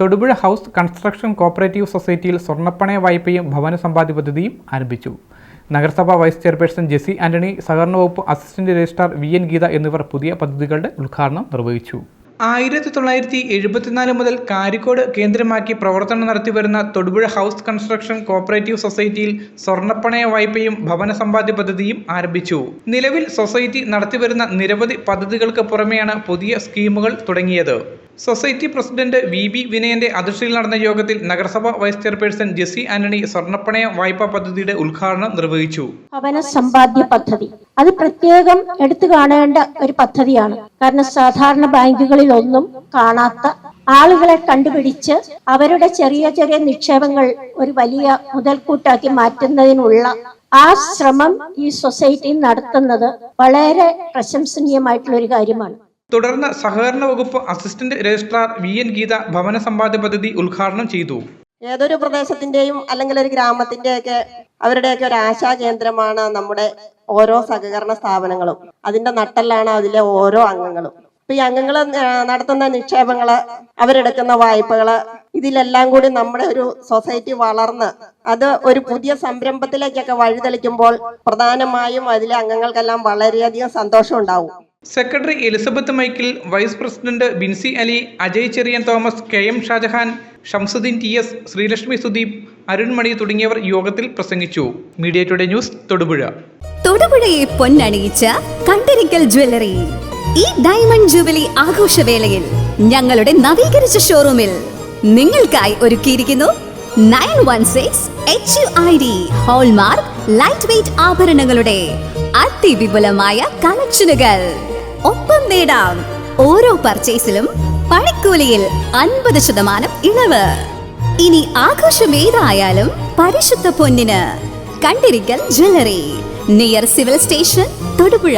Thodupuzha house construction cooperative സൊസൈറ്റിയിൽ സ്വർണപ്പണയ വായ്പയും ഭവന സമ്പാദ്യ പദ്ധതിയും ആരംഭിച്ചു. നഗരസഭാ വൈസ് ചെയർപേഴ്സൺ ജെസി ആന്റണി സഹകരണ വകുപ്പ് assistant registrar V N Geetha എന്നിവർ പുതിയ പദ്ധതികളുടെ ഉദ്ഘാടനം നിർവഹിച്ചു. ആയിരത്തി തൊള്ളായിരത്തി എഴുപത്തിനാല് മുതൽ കാരിക്കോട് കേന്ദ്രമാക്കി പ്രവർത്തനം നടത്തിവരുന്ന തൊടുപുഴ ഹൗസ് കൺസ്ട്രക്ഷൻ കോപ്പറേറ്റീവ് സൊസൈറ്റിയിൽ സ്വർണപ്പണയ വായ്പയും ഭവന സമ്പാദ്യ പദ്ധതിയും ആരംഭിച്ചു. നിലവിൽ സൊസൈറ്റി നടത്തിവരുന്ന നിരവധി പദ്ധതികൾക്ക് പുറമെയാണ് പുതിയ സ്കീമുകൾ തുടങ്ങിയത്. സൊസൈറ്റി പ്രസിഡന്റ് വി ബി വിനയന്റെ അധ്യക്ഷതയിൽ നടന്ന യോഗത്തിൽ നഗരസഭ വൈസ് ചെയർപേഴ്സൺ ജെസി ആന്റണി സ്വർണപ്പണയ വായ്പാ പദ്ധതിയുടെ ഉദ്ഘാടനം നിർവഹിച്ചു. ഭവന സമ്പാദ്യ പദ്ധതി. അത് പ്രത്യേകം എടുത്തു കാണേണ്ട ഒരു പദ്ധതിയാണ്. കാരണം സാധാരണ ബാങ്കുകളിൽ ഒന്നും കാണാത്ത ആളുകളെ കണ്ടുപിടിച്ച് അവരുടെ ചെറിയ ചെറിയ നിക്ഷേപങ്ങൾ ഒരു വലിയ മുതൽക്കൂട്ടാക്കി മാറ്റുന്നതിനുള്ള ആ ശ്രമം ഈ സൊസൈറ്റി നടത്തുന്നത് വളരെ പ്രശംസനീയമായിട്ടുള്ള ഒരു കാര്യമാണ്. തുടർന്ന് സഹകരണ വകുപ്പ് assistant registrar V N Geetha ഭവന സമ്പാദ്യ പദ്ധതി ഉദ്ഘാടനം ചെയ്തു. ഏതൊരു പ്രദേശത്തിന്റെയും അല്ലെങ്കിൽ ഒരു ഗ്രാമത്തിന്റെയൊക്കെ അവരുടെയൊക്കെ ഒരു ആശാ കേന്ദ്രമാണ് നമ്മുടെ ഓരോ സഹകരണ സ്ഥാപനങ്ങളും. അതിന്റെ നട്ടെല്ലാണ് അതിലെ ഓരോ അംഗങ്ങളും. ഇപ്പൊ ഈ അംഗങ്ങൾ നടത്തുന്ന നിക്ഷേപങ്ങൾ അവരെടുക്കുന്ന വായ്പകൾ ഇതിലെല്ലാം കൂടി നമ്മുടെ ഒരു സൊസൈറ്റി വളർന്ന് അത് ഒരു പുതിയ സംരംഭത്തിലേക്കൊക്കെ വഴിതെളിക്കുമ്പോൾ പ്രധാനമായും അതിലെ അംഗങ്ങൾക്കെല്ലാം വളരെയധികം സന്തോഷം ഉണ്ടാവും. Secretary Elizabeth Michael vice president Binsy Ali Ajay Cherian Thomas K M Shajahan Shamsuddin T S Sreelakshmi Sudeep Arunmani തുടങ്ങിയവർ യോഗത്തിൽ പ്രസംഗിച്ചു. Media today news Thodupuzha. തൊടുപുഴയെ പൊന്നണിയിച്ച കണ്ടിരിക്കൽ ജ്വല്ലറി ഈ ഡയമണ്ട് ജൂബിലി ആഘോഷവേളയിൽ ഞങ്ങളുടെ നവീകരിച്ച ഷോറൂമിൽ നിങ്ങൾക്കായി ഒരുക്കിയിരിക്കുന്നു nine one six H U I D hallmark light weight ആഭരണങ്ങളുടെ അതിവിപുലമായ കളക്ഷനുകൾ. ഒപ്പം നേടാം. ഓരോ പർച്ചേസിലും പണിക്കൂലിയിൽ അൻപത് ശതമാനം ഇളവ്. ഇനി ആഘോഷം ഏതായാലും പരിശുദ്ധ പൊന്നിന്. Kandirikkal jewellery. Near civil station Thodupuzha.